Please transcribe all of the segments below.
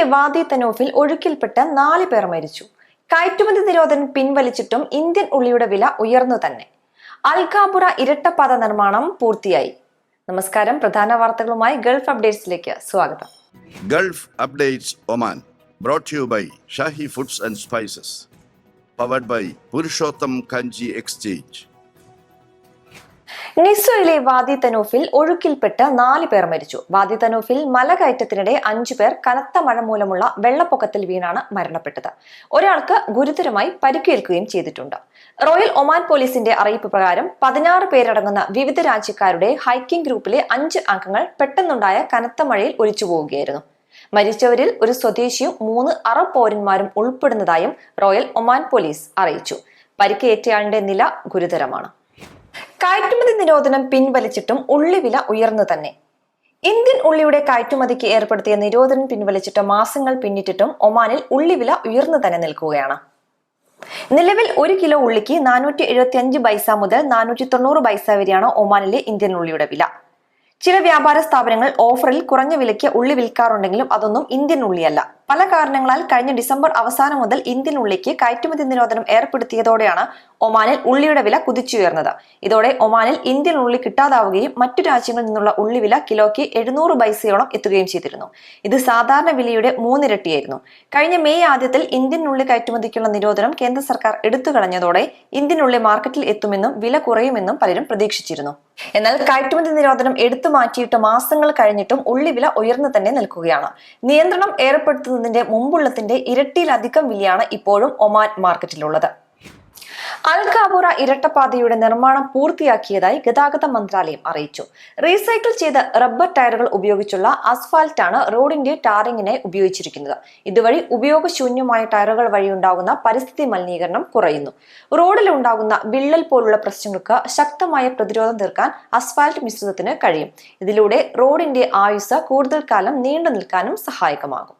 മിസ്രൈമിലെ വാദി തനോഫിൽ ഒഴുക്കിൽപ്പെട്ട് നാല് പേർ മരിച്ചു. കയറ്റുമതി നിരോധനം പിൻവലിച്ചിട്ടും ഇന്ത്യൻ ഉള്ളിയുടെ വില ഉയർന്നു തന്നെ. അൽഖാബുറ ഇരട്ടപ്പാത നിർമ്മാണം പൂർത്തിയായി. നമസ്കാരം. പ്രധാന വാർത്തകളുമായി ഗൾഫ് അപ്ഡേറ്റ്സിലേക്ക് സ്വാഗതം. Gulf updates Oman brought you by Shahi foods and spices powered by Purushottam Kanji exchange. നിസ്വയിലെ Wadi തനൂഫിൽ ഒഴുക്കിൽപ്പെട്ട് നാല് പേർ മരിച്ചു. വാദി തനൂഫിൽ മലകയറ്റത്തിനിടെ അഞ്ചു പേർ കനത്ത മഴ മൂലമുള്ള വെള്ളപ്പൊക്കത്തിൽ വീണാണ് മരണപ്പെട്ടത്. ഒരാൾക്ക് ഗുരുതരമായി പരിക്കേൽക്കുകയും ചെയ്തിട്ടുണ്ട്. റോയൽ ഒമാൻ പോലീസിന്റെ അറിയിപ്പ് പ്രകാരം പതിനാറ് പേരടങ്ങുന്ന വിവിധ രാജ്യക്കാരുടെ ഹൈക്കിംഗ് ഗ്രൂപ്പിലെ അഞ്ച് അംഗങ്ങൾ പെട്ടെന്നുണ്ടായ കനത്ത മഴയിൽ ഒലിച്ചു പോവുകയായിരുന്നു. മരിച്ചവരിൽ ഒരു സ്വദേശിയും മൂന്ന് അറബ് പൗരന്മാരും ഉൾപ്പെടുന്നതായും റോയൽ ഒമാൻ പോലീസ് അറിയിച്ചു. പരിക്കേറ്റയാളിന്റെ നില ഗുരുതരമാണ്. കയറ്റുമതി നിരോധനം പിൻവലിച്ചിട്ടും ഉള്ളിവില ഉയർന്നു തന്നെ. ഇന്ത്യൻ ഉള്ളിയുടെ കയറ്റുമതിക്ക് ഏർപ്പെടുത്തിയ നിരോധനം പിൻവലിച്ചിട്ട് മാസങ്ങൾ പിന്നിട്ടിട്ടും ഒമാനിൽ ഉള്ളിവില ഉയർന്നു തന്നെ നിൽക്കുകയാണ്. നിലവിൽ ഒരു കിലോ ഉള്ളിക്ക് നാനൂറ്റി എഴുപത്തി അഞ്ച് പൈസ മുതൽ നാനൂറ്റി തൊണ്ണൂറ് പൈസ വരെയാണ് ഒമാനിലെ ഇന്ത്യൻ ഉള്ളിയുടെ വില. ചില വ്യാപാര സ്ഥാപനങ്ങൾ ഓഫറിൽ കുറഞ്ഞ വിലയ്ക്ക് ഉള്ളി വിൽക്കാറുണ്ടെങ്കിലും അതൊന്നും ഇന്ത്യൻ ഉള്ളിയല്ല. പല കാരണങ്ങളാൽ കഴിഞ്ഞ ഡിസംബർ അവസാനം മുതൽ ഇന്ത്യൻ ഉള്ളിക്ക് കയറ്റുമതി നിരോധനം ഏർപ്പെടുത്തിയതോടെയാണ് ഒമാനിൽ ഉള്ളിയുടെ വില കുതിച്ചുയർന്നത്. ഇതോടെ ഒമാനിൽ ഇന്ത്യൻ ഉള്ളി കിട്ടാതാവുകയും മറ്റു രാജ്യങ്ങളിൽ നിന്നുള്ള ഉള്ളി വില കിലോയ്ക്ക് എഴുന്നൂറ് പൈസയോളം എത്തുകയും ചെയ്തിരുന്നു. ഇത് സാധാരണ വിലയുടെ മൂന്നിരട്ടിയായിരുന്നു. കഴിഞ്ഞ മെയ് ആദ്യത്തിൽ ഇന്ത്യൻ ഉള്ളി കയറ്റുമതിക്കുള്ള നിരോധനം കേന്ദ്ര സർക്കാർ എടുത്തു കളഞ്ഞതോടെ ഇന്ത്യൻ ഉള്ളി മാർക്കറ്റിൽ എത്തുമെന്നും വില കുറയുമെന്നും പലരും പ്രതീക്ഷിച്ചിരുന്നു. എന്നാൽ കയറ്റുമതി നിരോധനം എടുത്തു മാറ്റിയിട്ട് മാസങ്ങൾ കഴിഞ്ഞിട്ടും ഉള്ളി വില ഉയർന്നു തന്നെ നിൽക്കുകയാണ്. നിയന്ത്രണം ഏർപ്പെടുത്തുന്നതിന്റെ മുമ്പുള്ളതിന്റെ ഇരട്ടിയിലധികം വിലയാണ് ഇപ്പോഴും ഒമാൻ മാർക്കറ്റിലുള്ളത്. അൽഖാബുറ ഇരട്ടപ്പാതയുടെ നിർമ്മാണം പൂർത്തിയാക്കിയതായി ഗതാഗത മന്ത്രാലയം അറിയിച്ചു. റീസൈക്കിൾ ചെയ്ത റബ്ബർ ടയറുകൾ ഉപയോഗിച്ചുള്ള അസ്ഫാൽറ്റാണ് റോഡിന്റെ ടാറിങ്ങിനായി ഉപയോഗിച്ചിരിക്കുന്നത്. ഇതുവഴി ഉപയോഗശൂന്യമായ ടയറുകൾ വഴി ഉണ്ടാകുന്ന പരിസ്ഥിതി മലിനീകരണം കുറയുന്നു. റോഡിലുണ്ടാകുന്ന വിള്ളൽ പോലുള്ള പ്രശ്നങ്ങൾക്ക് ശക്തമായ പ്രതിരോധം തീർക്കാൻ അസ്ഫാൽറ്റ് മിശ്രിതത്തിന് കഴിയും. ഇതിലൂടെ റോഡിന്റെ ആയുസ് കൂടുതൽ കാലം നീണ്ടു നിൽക്കാനും സഹായകമാകും.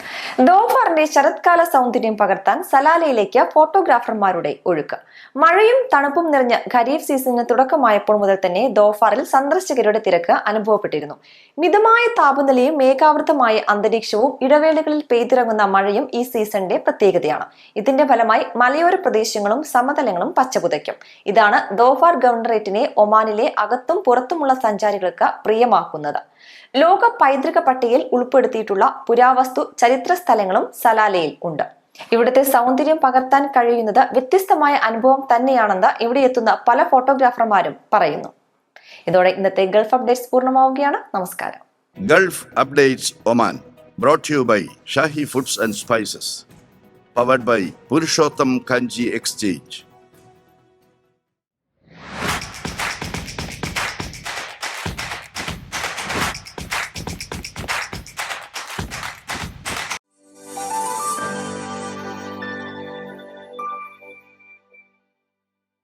ദോഫറിന്റെ ശരത്കാല സൗന്ദര്യം പകർത്താൻ സലാലയിലേക്ക് ഫോട്ടോഗ്രാഫർമാരുടെ ഒഴുക്ക്. മഴയും തണുപ്പും നിറഞ്ഞ ഖരീഫ് സീസണിന് തുടക്കമായപ്പോൾ മുതൽ തന്നെ ദോഫാറിൽ സന്ദർശകരുടെ തിരക്ക് അനുഭവപ്പെട്ടിരുന്നു. മിതമായ താപനിലയും മേഘാവൃതമായ അന്തരീക്ഷവും ഇടവേളകളിൽ പെയ്തിറങ്ങുന്ന മഴയും ഈ സീസണിന്റെ പ്രത്യേകതയാണ്. ഇതിന്റെ ഫലമായി മലയോര പ്രദേശങ്ങളും സമതലങ്ങളും പച്ചപുതയ്ക്കും. ഇതാണ് ദോഫാർ ഗവർണറേറ്റിനെ ഒമാനിലെ അകത്തും പുറത്തുമുള്ള സഞ്ചാരികൾക്ക് പ്രിയമാക്കുന്നത്. ലോക പൈതൃക പട്ടികയിൽ ഉൾപ്പെടുത്തിയിട്ടുള്ള പുരാവസ്തു ചരിത്ര സ്ഥലങ്ങളും സലാലയിൽ ഉണ്ട്. ഇവിടുത്തെ സൗന്ദര്യം പകർത്താൻ കഴിയുന്നത് വ്യത്യസ്തമായ അനുഭവം തന്നെയാണെന്ന് ഇവിടെ എത്തുന്ന പല ഫോട്ടോഗ്രാഫർമാരും പറയുന്നു. ഇതോടെ ഇന്നത്തെ ഗൾഫ് അപ്ഡേറ്റ്സ് പൂർണമാവുകയാണ്. നമസ്കാരം. Gulf updates Oman brought you by Shahi foods and spices powered by Purushottam Kanji exchange.